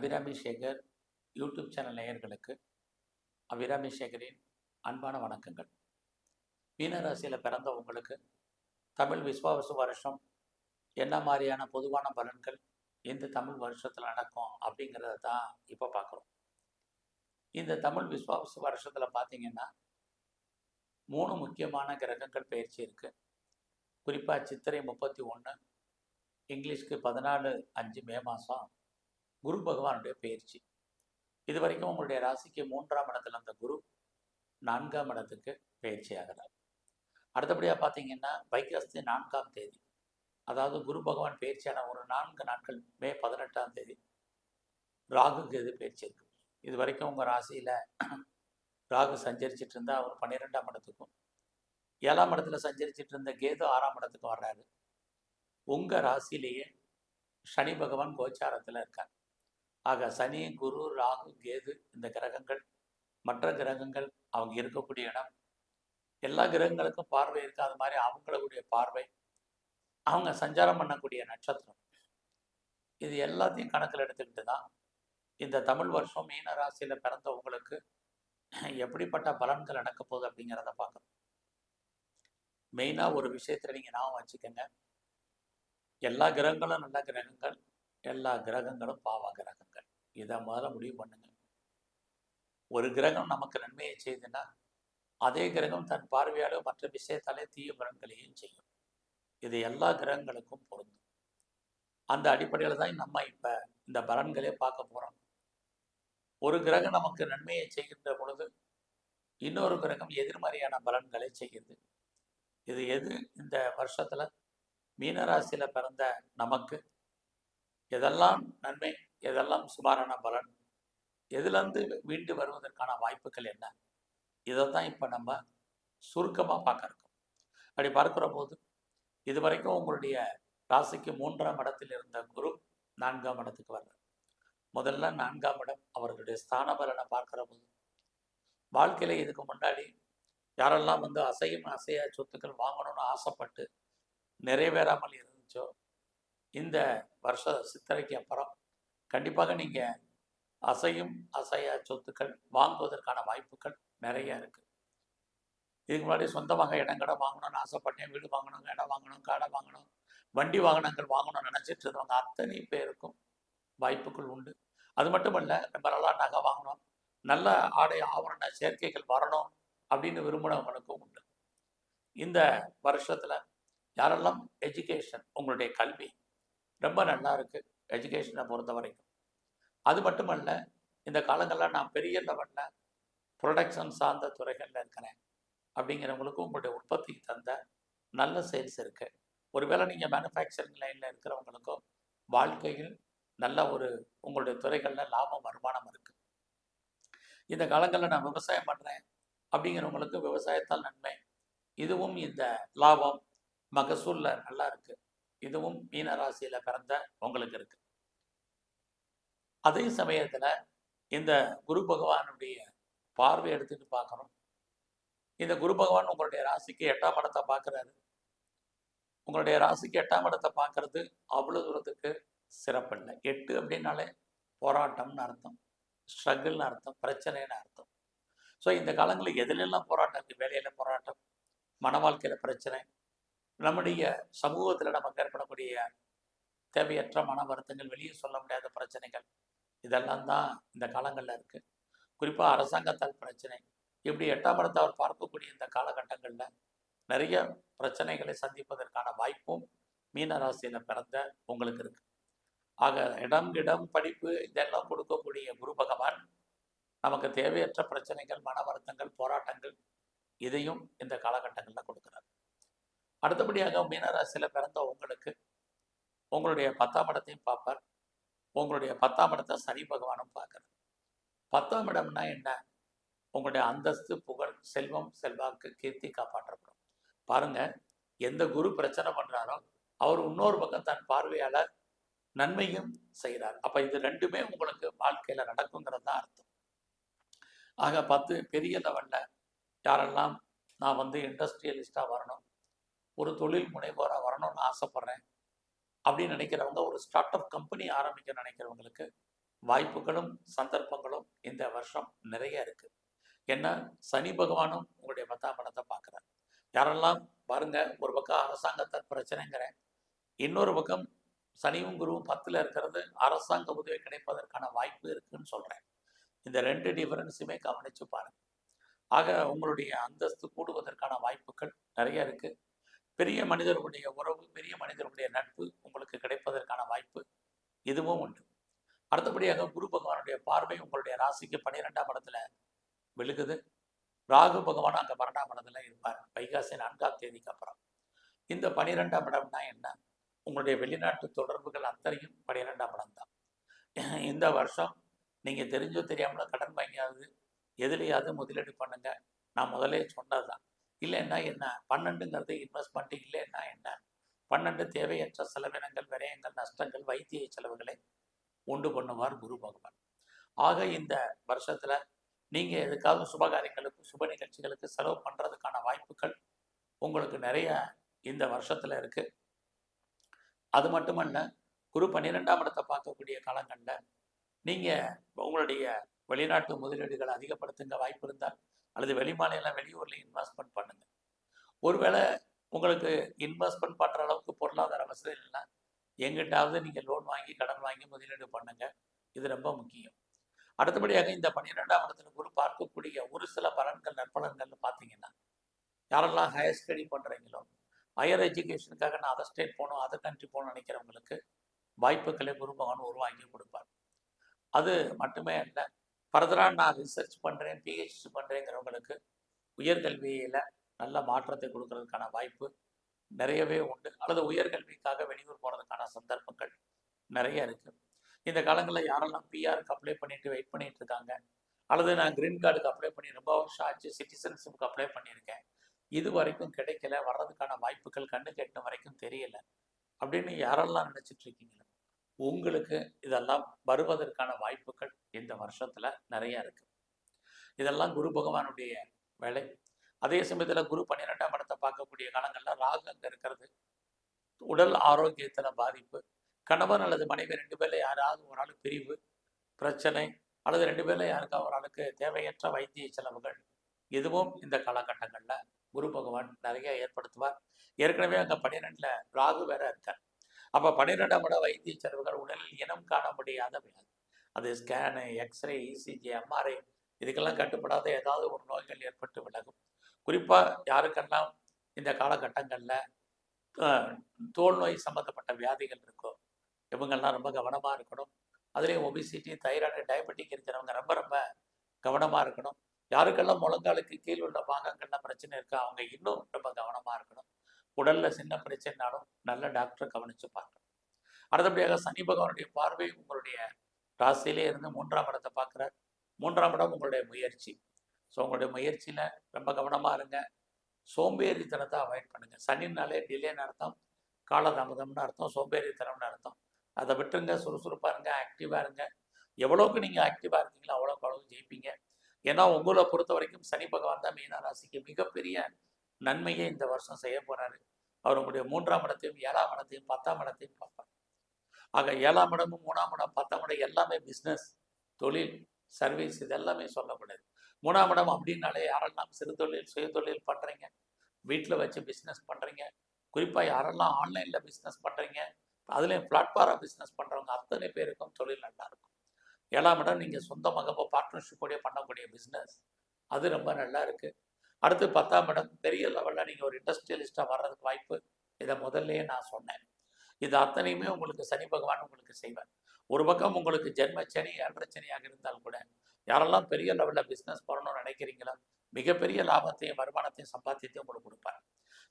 Abirami Sekar YouTube channel நேயர்களுக்கு அபிராமி சேகரின் அன்பான வணக்கங்கள். மீனராசியில் பிறந்த உங்களுக்கு தமிழ் விஸ்வாவசு வருஷம் என்ன மாதிரியான பொதுவான பலன்கள் இந்த தமிழ் வருஷத்தில் நடக்கும் அப்படிங்கிறத தான் இப்போ பார்க்குறோம் இந்த தமிழ் விஸ்வாவசு வருஷத்தில் பார்த்தீங்கன்னா மூணு முக்கியமான கிரகங்கள் பயிற்சி இருக்குது குறிப்பாக சித்திரை முப்பத்தி ஒன்று இங்கிலீஷ்க்கு பதினாலு அஞ்சு மே மாதம் குரு பகவானுடைய பயிற்சி. இது வரைக்கும் உங்களுடைய ராசிக்கு மூன்றாம் இடத்துல அந்த குரு நான்காம் இடத்துக்கு பயிற்சி ஆகிறார் அடுத்தபடியாக பார்த்தீங்கன்னா வைகாஸ்தி நான்காம் தேதி. அதாவது குரு பகவான் பயிற்சியான ஒரு நான்கு நாட்கள் மே பதினெட்டாம் தேதி ராகு கேது பயிற்சி இருக்கு. இது வரைக்கும் உங்கள் ராசியில் ராகு சஞ்சரிச்சிட்டு இருந்தா அவர் பன்னிரெண்டாம் இடத்துக்கும் ஏழாம் இடத்துல சஞ்சரிச்சிட்டு இருந்த கேது ஆறாம் இடத்துக்கு வர்றாரு. உங்கள் ராசியிலேயே சனி பகவான் கோச்சாரத்தில் இருக்கார். ஆக சனி குரு ராகு கேது இந்த கிரகங்கள் மற்ற கிரகங்கள் அவங்க இருக்கக்கூடிய இடம். எல்லா கிரகங்களுக்கும் பார்வை இருக்குது அது மாதிரி அவங்களுடைய பார்வை. அவங்க சஞ்சாரம் பண்ணக்கூடிய நட்சத்திரம். இது எல்லாத்தையும் கணக்கில் எடுத்துக்கிட்டு தான் இந்த தமிழ் வருஷம் மீன ராசியில் பிறந்த உங்களுக்கு எப்படிப்பட்ட பலன்கள் நடக்க போகுது அப்படிங்கிறத பார்க்கணும். மெயினாக ஒரு விஷயத்தில் நீங்கள் ஞாபகம் வச்சுக்கோங்க. எல்லா கிரகங்களும் நல்ல கிரகங்கள் எல்லா கிரகங்களும் பாவ கிரகங்கள். இதை முதல்ல முடிவு பண்ணுங்க. ஒரு கிரகம் நமக்கு நன்மையை செய்துன்னா அதே கிரகம் தன் பார்வையாலோ மற்ற விஷயத்தாலே தீய பலன்களையும் செய்யும். இது எல்லா கிரகங்களுக்கும் பொருந்தும். அந்த அடிப்படையில் தான் நம்ம இப்போ இந்த பலன்களே பார்க்க போகிறோம் ஒரு கிரகம் நமக்கு நன்மையை செய்கின்ற பொழுது இன்னொரு கிரகம் எதிர்மறையான பலன்களை செய்கிறது இது எது? இந்த வருஷத்தில் மீனராசியில் பிறந்த நமக்கு எதெல்லாம் நன்மை எதெல்லாம் சுமாரான பலன்? எதுலேருந்து மீண்டு வருவதற்கான வாய்ப்புகள் என்ன? இதை தான் இப்போ நம்ம சுருக்கமாக பார்க்க இருக்கோம். அப்படி பார்க்குற போது இது வரைக்கும் உங்களுடைய ராசிக்கு மூன்றாம் இடத்தில் இருந்த குரு நான்காம் இடத்துக்கு வர்றார். முதல்ல நான்காம் இடம் அவர்களுடைய ஸ்தான பலனை பார்க்குற போது வாழ்க்கையில இதுக்கு முன்னாடி யாரெல்லாம் வந்து அசையும் அசையா சொத்துக்கள் வாங்கணும்னு ஆசைப்பட்டு நிறைவேறாமல் இருந்துச்சோ இந்த வருஷ சித்திரைக்கு அப்புறம் கண்டிப்பாக நீங்கள் அசையும் அசையா சொத்துக்கள் வாங்குவதற்கான வாய்ப்புகள் நிறைய இருக்குது இதுக்கு முன்னாடி சொந்தமாக இடங்கடை வாங்கணும்னு ஆசைப்பட்டேன். வீடு வாங்கணும் இடம் வாங்கணும் கடை வாங்கணும் வண்டி வாகனங்கள் வாங்கணும்னு நினச்சிட்டு இருந்தவங்க அத்தனை பேருக்கும் வாய்ப்புகள் உண்டு. அது மட்டுமல்ல ரொம்ப நல்லா நகை வாங்கணும் நல்ல ஆடை ஆவரண சேர்க்கைகள் வரணும் அப்படின்னு விரும்பினவங்களுக்கும் உண்டு. இந்த வருஷத்தில் யாரெல்லாம் எஜுகேஷன் உங்களுடைய கல்வி ரொம்ப நல்லா இருக்குது எஜுகேஷனை பொறுத்த வரைக்கும். அது மட்டுமல்ல இந்த காலங்களில் நான் பெரிய லெவலில் ப்ரொடக்ஷன் சார்ந்த துறைகளில் இருக்கிறேன். அப்படிங்கிறவங்களுக்கும் உங்களுடைய உற்பத்திக்கு தந்த நல்ல சேல்ஸ் இருக்குது ஒருவேளை நீங்கள் மேனுஃபேக்சரிங் லைனில் இருக்கிறவங்களுக்கும் வாழ்க்கையில் நல்ல ஒரு உங்களுடைய துறைகளில் லாபம் வருமானம் இருக்குது இந்த காலங்களில் நான் விவசாயம் பண்ணுறேன் அப்படிங்கிறவங்களுக்கு விவசாயத்தால் நன்மை. இதுவும் இந்த லாபம் மகசூலில் நல்லா இருக்குது இதுவும் மீன ராசியில பிறந்த உங்களுக்கு இருக்கு. அதே சமயத்துல இந்த குரு பகவானுடைய பார்வை எடுத்துட்டு பார்க்கணும். இந்த குரு பகவான் உங்களுடைய ராசிக்கு எட்டாம் இடத்தை பார்க்கறாரு. உங்களுடைய ராசிக்கு எட்டாம் இடத்தை பார்க்கறது அவ்வளவு தூரத்துக்கு சிறப்பில்லை எட்டு அப்படின்னாலே போராட்டம்னு அர்த்தம். ஸ்ட்ரகிள்னு அர்த்தம். பிரச்சனைன்னு அர்த்தம். ஸோ இந்த காலங்களில் எதுலெல்லாம் போராட்டம் இருக்குது வேலையில் போராட்டம் மன வாழ்க்கையில் பிரச்சனை நம்முடைய சமூகத்தில் நமக்கு ஏற்படக்கூடிய தேவையற்ற மன வருத்தங்கள் வெளியே சொல்ல முடியாத பிரச்சனைகள் இதெல்லாம் தான் இந்த காலங்களில் இருக்குது குறிப்பாக அரசாங்கத்தால் பிரச்சனை. இப்படி எட்டாம் இடத்தை அவர் பார்க்கக்கூடிய இந்த காலகட்டங்களில் நிறைய பிரச்சனைகளை சந்திப்பதற்கான வாய்ப்பும் மீன ராசியில் பிறந்த உங்களுக்கு இருக்கு. ஆக இடம் இடம் படிப்பு இதெல்லாம் கொடுக்கக்கூடிய குரு பகவான் நமக்கு தேவையற்ற பிரச்சனைகள் மன வருத்தங்கள் போராட்டங்கள் இதையும் இந்த காலகட்டங்களில் கொடுக்குறாரு. அடுத்தபடியாக மீனராசியில் பிறந்த உங்களுக்கு உங்களுடைய பத்தாம் இடத்தையும் பார்ப்பார். உங்களுடைய பத்தாம் இடத்தை சனி பகவானும் பார்க்குறார். பத்தாம் இடம்னா என்ன? உங்களுடைய அந்தஸ்து புகழ் செல்வம் செல்வாக்கு கீர்த்தி காப்பாற்றப்படும். பாருங்க எந்த குரு பிரச்சனை பண்ணுறாரோ அவர் இன்னொரு பக்கம் தன் பார்வையால் நன்மையும் செய்கிறார். அப்போ இது ரெண்டுமே உங்களுக்கு வாழ்க்கையில் நடக்குங்கிறது தான் அர்த்தம். ஆக பத்து பெரிய லெவல்ல யாரெல்லாம் நான் வந்து இண்டஸ்ட்ரியலிஸ்டாக வரணும் ஒரு தொழில் முனைவோராக வரணும்னு ஆசைப்பட்றேன் அப்படின்னு நினைக்கிறவங்க ஒரு ஸ்டார்ட் அப் கம்பெனி ஆரம்பிக்க நினைக்கிறவங்களுக்கு வாய்ப்புகளும் சந்தர்ப்பங்களும் இந்த வருஷம் நிறைய இருக்கு. ஏன்னா சனி பகவானும் உங்களுடைய பத்தாம் படத்தை பார்க்குறார். யாரெல்லாம் பாருங்க ஒரு பக்கம் அரசாங்கத்தின் பிரச்சனைங்கிறேன் இன்னொரு பக்கம் சனியும் குருவும் பத்தில் இருக்கிறது அரசாங்க உதவி கிடைப்பதற்கான வாய்ப்பு இருக்குன்னு சொல்கிறேன் இந்த ரெண்டு டிஃபரன்ஸுமே கவனிச்சு பாருங்க. ஆக உங்களுடைய அந்தஸ்து கூடுவதற்கான வாய்ப்புகள் நிறைய இருக்குது பெரிய மனிதர்களுடைய உறவு பெரிய மனிதர்களுடைய நட்பு உங்களுக்கு கிடைப்பதற்கான வாய்ப்பு இதுவும் உண்டு. அடுத்தபடியாக குரு பகவானுடைய பார்வை உங்களுடைய ராசிக்கு பன்னிரெண்டாம் இடத்துல விழுகுது. ராகு பகவான் அங்கே பன்னெண்டாம் இடத்துல இருப்பார். வைகாசி நான்காம் தேதிக்கு அப்புறம். இந்த பனிரெண்டாம் இடம்னா என்ன? உங்களுடைய வெளிநாட்டு தொடர்புகள் அத்தனையும் பனிரெண்டாம் இடம் தான். இந்த வருஷம் நீங்கள் தெரிஞ்சோ தெரியாமலோ கடன் வாங்கியாவது எதுலையாவது முதலீடு பண்ணுங்க. நான் முதலே சொன்னது தான் இல்லைன்னா என்ன? பன்னெண்டுங்கிறது இன்வெஸ்ட்மெண்ட் இல்லைன்னா என்ன? பன்னெண்டு தேவையற்ற செலவினங்கள் விரயங்கள் நஷ்டங்கள் வைத்திய செலவுகளை உண்டு பண்ணுவார் குரு பகவான். ஆக இந்த வருஷத்தில் நீங்கள் எதுக்காவது சுபகாரியங்களுக்கு சுப நிகழ்ச்சிகளுக்கு செலவு பண்ணுறதுக்கான வாய்ப்புகள் உங்களுக்கு நிறைய இந்த வருஷத்தில் இருக்குது அது மட்டுமல்ல குரு பன்னிரெண்டாம் இடத்தை பார்க்கக்கூடிய காலங்களில் நீங்கள் உங்களுடைய வெளிநாட்டு முதலீடுகளை அதிகப்படுத்துங்க வாய்ப்பு இருந்தால் அல்லது வெளிமாநில வெளியூர்ல இன்வெஸ்ட்மெண்ட் பண்ணுங்க. ஒருவேளை உங்களுக்கு இன்வெஸ்ட்மெண்ட் பண்ற அளவுக்கு பொருளாதார வசதி இல்லைன்னா எங்கிட்டாவது நீங்க லோன் வாங்கி கடன் வாங்கி முதலீடு பண்ணுங்க. இது ரொம்ப முக்கியம். அடுத்தபடியாக இந்த பன்னிரெண்டாம் இடத்துல குரு பார்க்கக்கூடிய ஒரு சில பலன்கள் நற்பலன்கள்னு பார்த்தீங்கன்னா யாரெல்லாம் ஹையர் ஸ்டடி பண்றீங்களோ ஹையர் எஜுகேஷனுக்காக நான் அதர் ஸ்டேட் போகணும் அதர் கண்ட்ரி போகணும்னு நினைக்கிறவங்களுக்கு வாய்ப்புகளை குரு பகவான் உருவாக்கி கொடுப்பார். அது மட்டுமே இல்லை ஃபர்தராக நான் ரிசர்ச் பண்ணுறேன் பிஹெச்டி பண்ணுறேங்கிறவங்களுக்கு உயர்கல்வியில் நல்ல மாற்றத்தை கொடுக்கறதுக்கான வாய்ப்பு நிறையவே உண்டு. அல்லது உயர்கல்விக்காக வெளியூர் போகிறதுக்கான சந்தர்ப்பங்கள் நிறைய இருக்குது இந்த காலங்களில் யாரெல்லாம் பிஆருக்கு அப்ளை பண்ணிட்டு வெயிட் பண்ணிட்டு இருக்காங்க? அல்லது நான் கிரீன் கார்டுக்கு அப்ளை பண்ணி ரொம்ப வருஷம் ஆச்சு சிட்டிசன்ஷிப்புக்கு அப்ளை பண்ணியிருக்கேன். இது வரைக்கும் கிடைக்கல வர்றதுக்கான வாய்ப்புகள் கண்ணு கெட்ட வரைக்கும் தெரியல அப்படின்னு யாரெல்லாம் நினச்சிட்டு இருக்கீங்க? உங்களுக்கு இதெல்லாம் வருவதற்கான வாய்ப்புகள் இந்த வருஷத்துல நிறைய இருக்கு. இதெல்லாம் குரு பகவானுடைய வேலை. அதே சமயத்துல குரு பன்னிரெண்டாம் இடத்தை பார்க்கக்கூடிய காலங்கள்ல ராகு அங்க இருக்கிறது. உடல் ஆரோக்கியத்துல பாதிப்பு. கணவன் அல்லது மனைவி ரெண்டு பேர்ல யாராவது ஒரு ஆள் பிரிவு பிரச்சனை அல்லது ரெண்டு பேர்ல யாருக்கா ஒரு ஆளுக்கு தேவையற்ற வைத்திய செலவுகள். இதுவும் இந்த காலகட்டங்கள்ல குரு பகவான் நிறைய ஏற்படுத்துவார். ஏற்கனவே அங்க பன்னிரெண்டுல ராகு வேற இருக்கார். அப்ப பன்னிரெண்டாம் இட வைத்திய செலவுகள் உடலில் இனம் காண முடியாத வியாதி. அது ஸ்கேனு எக்ஸ்ரே இசிஜி எம்ஆர்ஐ இதுக்கெல்லாம் கட்டுப்படாத ஏதாவது ஒரு நோய்கள் ஏற்பட்டு விலகும். குறிப்பாக யாருக்கெல்லாம் இந்த காலகட்டங்களில் தோல் நோய் சம்மந்தப்பட்ட வியாதிகள் இருக்கோ இவங்கெல்லாம் ரொம்ப கவனமாக இருக்கணும். அதுலேயும் ஒபிசிட்டி தைராய்டு டயபெட்டிக் இருக்கிறவங்க ரொம்ப ரொம்ப கவனமாக இருக்கணும். யாருக்கெல்லாம் முழங்காலுக்கு கீழ் உள்ள பாகங்கள்லாம் பிரச்சனை இருக்கோ அவங்க இன்னும் ரொம்ப கவனமாக இருக்கணும். உடல்ல சின்ன பிரச்சனைனாலும் நல்ல டாக்டரை கவனிச்சு பார்க்கணும். அடுத்தபடியாக சனி பகவானுடைய பார்வை உங்களுடைய ராசியிலே இருந்து மூன்றாம் இடத்தை பார்க்குறார். மூன்றாம் இடம் உங்களுடைய முயற்சி. ஸோ உங்களுடைய முயற்சியில் ரொம்ப கவனமாக இருங்க. சோம்பேறித்தனத்தை அவாய்ட் பண்ணுங்கள் சனினாலே டிலேன்னு அர்த்தம் காலதாமதம்னு அர்த்தம் சோம்பேறித்தனம்னு அர்த்தம். அதை விட்டுருங்க சுறுசுறுப்பாக இருங்க ஆக்டிவாக இருங்க. எவ்வளோக்கு நீங்கள் ஆக்டிவாக இருக்கீங்களோ அவ்வளோக்கு அவ்வளோ ஜெயிப்பீங்க. ஏன்னா உங்களை பொறுத்த வரைக்கும் சனி பகவான் தான் மீன ராசிக்கு மிகப்பெரிய நன்மையை இந்த வருஷம் செய்ய போறாரு. அவர் உங்களுடைய மூன்றாம் இடத்தையும் ஏழாம் இடத்தையும் பத்தாம் இடத்தையும் பார்ப்பார். ஆக ஏழாம் இடமும் மூணாம் இடம் பத்தாம் இடம் எல்லாமே பிஸ்னஸ் தொழில் சர்வீஸ் இது எல்லாமே சொல்லப்படுது. மூணாம் இடம் அப்படின்னாலே யாரெல்லாம் சிறு தொழில் சுய தொழில் பண்றீங்க? வீட்டில் வச்சு பிஸ்னஸ் பண்றீங்க. குறிப்பாக யாரெல்லாம் ஆன்லைனில் பிஸ்னஸ் பண்றீங்க? அதுலேயும் பிளாட்ஃபாரம் பிஸ்னஸ் பண்ணுறவங்க அத்தனை பேருக்கும் தொழில் நல்லா இருக்கும். ஏழாம் இடம் நீங்கள் சொந்தமாக பார்ட்னர்ஷிப்போடய பண்ணக்கூடிய பிஸ்னஸ் அது ரொம்ப நல்லா இருக்குது அடுத்து பத்தாம் இடம் பெரிய லெவலில் நீங்கள் ஒரு இண்டஸ்ட்ரியலிஸ்டாக வர்றதுக்கு வாய்ப்பு இதை முதல்லையே நான் சொன்னேன். இது அத்தனையுமே உங்களுக்கு சனி பகவான் உங்களுக்கு செய்வார். ஒரு பக்கம் உங்களுக்கு ஜென்ம சனி ஏழரை சனியாக இருந்தால் கூட யாரெல்லாம் பெரிய லெவலில் பிஸ்னஸ் பண்ணணும்னு நினைக்கிறீங்களோ மிகப்பெரிய லாபத்தையும் வருமானத்தையும் சம்பாத்தியத்தையும் உங்களுக்கு கொடுப்பார்.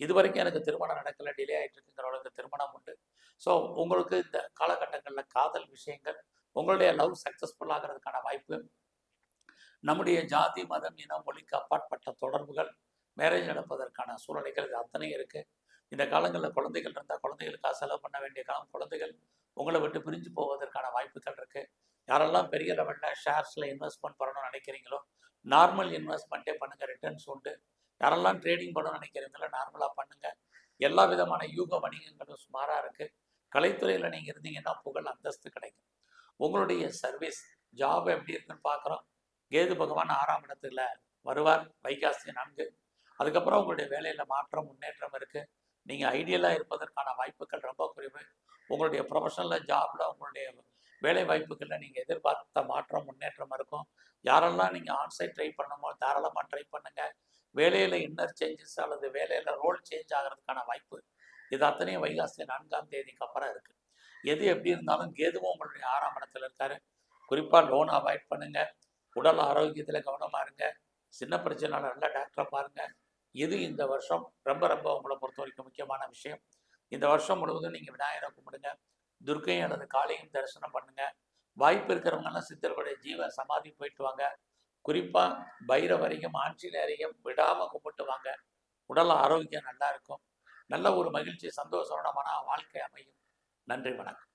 இது வரைக்கும் எனக்கு திருமணம் நடக்கல டிலே ஆகிட்டு இருக்குங்கிறவங்களுக்கு திருமணம் உண்டு. ஸோ உங்களுக்கு இந்த காலகட்டங்களில் காதல் விஷயங்கள் உங்களுடைய லவ் சக்ஸஸ்ஃபுல் ஆகிறதுக்கான வாய்ப்பு நம்முடைய ஜாதி மதம் இனம் மொழிக்கு அப்பாற்பட்ட தொடர்புகள் மேரேஜ் நடப்பதற்கான சூழ்நிலைகள் இது அத்தனையும் இருக்குது இந்த காலங்களில் குழந்தைகள் இருந்தால் குழந்தைகளுக்காக செலவு பண்ண வேண்டிய காலம் குழந்தைகள் உங்களை விட்டு பிரிஞ்சு போவதற்கான வாய்ப்புகள் இருக்குது யாரெல்லாம் பெரிய லெவலில் ஷேர்ஸில் இன்வெஸ்ட்மெண்ட் பண்ணணும்னு நினைக்கிறீங்களோ நார்மல் இன்வெஸ்ட்மெண்ட்டே பண்ணுங்கள் ரிட்டர்ன்ஸ் உண்டு. யாரெல்லாம் ட்ரேடிங் பண்ணணும்னு நினைக்கிறீங்களோ நார்மலாக பண்ணுங்கள் எல்லா விதமான யூக வணிகங்களும் சுமாராக இருக்குது கலைத்துறையில் நீங்கள் இருந்தீங்கன்னா புகழ் அந்தஸ்து கிடைக்கும். உங்களுடைய சர்வீஸ் ஜாப் எப்படி இருக்குன்னு பார்க்குறோம் கேது பகவான் ஆறாம் இடத்துல வருவார். வைகாசி நான்கு. அதுக்கப்புறம் உங்களுடைய வேலையில் மாற்றம் முன்னேற்றம் இருக்குது நீங்கள் ஐடியலாக இருப்பதற்கான வாய்ப்புகள் ரொம்ப குறைவு. உங்களுடைய ப்ரொஃபஷனல் ஜாப்பில் உங்களுடைய வேலை வாய்ப்புகளில் நீங்கள் எதிர்பார்த்த மாற்றம் முன்னேற்றம் இருக்கும். யாரெல்லாம் நீங்கள் ஆன்சைட் ட்ரை பண்ணணுமோ தாராளமாக ட்ரை பண்ணுங்கள் வேலையில் இன்னர் சேஞ்சஸ் அல்லது வேலையில் ரோல் சேஞ்ச் ஆகிறதுக்கான வாய்ப்பு இது அத்தனையும் வைகாசி நான்காம் தேதிக்கு அப்புறம் இருக்குது எது எப்படி இருந்தாலும் கேதுவும் உங்களுடைய ஆறாம் இடத்துல இருக்காரு. குறிப்பாக லோன் அவாய்ட் பண்ணுங்கள் உடல் ஆரோக்கியத்தில் கவனமாக இருங்க. சின்ன பிரச்சனை நல்ல டாக்டரை பாருங்கள் இது இந்த வருஷம் ரொம்ப ரொம்ப உங்களை பொறுத்த வரைக்கும் முக்கியமான விஷயம். இந்த வருஷம் முழுவதும் நீங்கள் விநாயகரை கும்பிடுங்க. துர்க்கையும் அல்லது காளியும் தரிசனம் பண்ணுங்க. வாய்ப்பு இருக்கிறவங்கெல்லாம் சித்தர்களுடைய ஜீவ சமாதி போயிட்டு வாங்க. குறிப்பாக பைரவரையும் ஆஞ்சநேயரையும் விடாமல் கும்பிட்டு வாங்க. உடல் ஆரோக்கியம் நல்லா இருக்கும். நல்ல ஒரு மகிழ்ச்சி சந்தோஷமான வாழ்க்கை அமையும். நன்றி வணக்கம்.